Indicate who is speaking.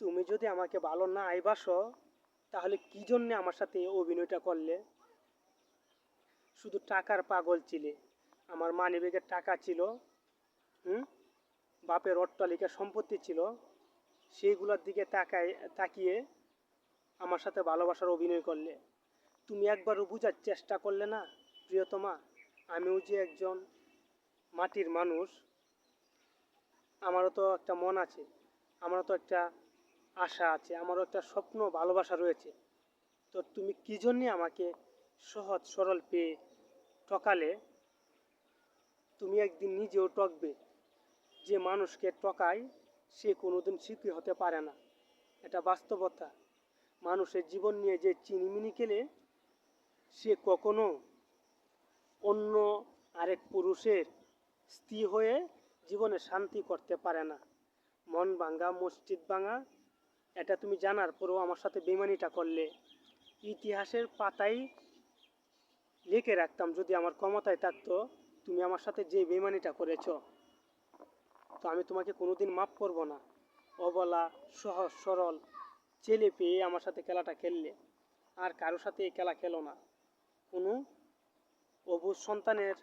Speaker 1: তুমি যদি আমাকে ভালো না আইবাসো তাহলে কি জন্যে আমার সাথে অভিনয়টা করলে? শুধু টাকার পাগল ছিলে। আমার মানিব্যাগের টাকা ছিল, হুম? বাপের অট্টালিকা সম্পত্তি ছিল। সেইগুলোর দিকে তাকায়, তাকিয়ে আমার সাথে ভালোবাসার অভিনয় করলে। তুমি একবারও বোঝার চেষ্টা করলে না, প্রিয়তমা? আমিও যে একজন মাটির মানুষ, আমারও তো একটা মন আছে। আমারও তো একটা আশা আছে, আমারও একটা স্বপ্ন, ভালোবাসা রয়েছে। তো তুমি কী জন্যে আমাকে সহজ সরল পেয়ে ঠকালে তুমি একদিন নিজেও টকবে, যে মানুষকে টকায় সে কোনোদিন সুখী হতে পারে না। এটা বাস্তবতা। মানুষের জীবন নিয়ে যে চিনিমিনি খেলে, সে কখনো অন্য আরেক পুরুষের স্ত্রী হয়ে জীবনে শান্তি করতে পারে না। মন ভাঙা মসজিদ ভাঙা এটা তুমি জানার পরেও আমার সাথে বেমানিটা করলে। ইতিহাসের পাতায় লিখে রাখতাম যদি আমার ক্ষমতায় থাকতো, তুমি আমার সাথে যে বেমানিটা করেছ। তো আমি তোমাকে কোনোদিন মাফ করব না। অবলা, সহজ, সরল, ছেলে পেয়ে আমার সাথে খেলাটা খেললে। আর কারোর সাথে এই খেলা খেলো না। কোনো অবুজ সন্তানের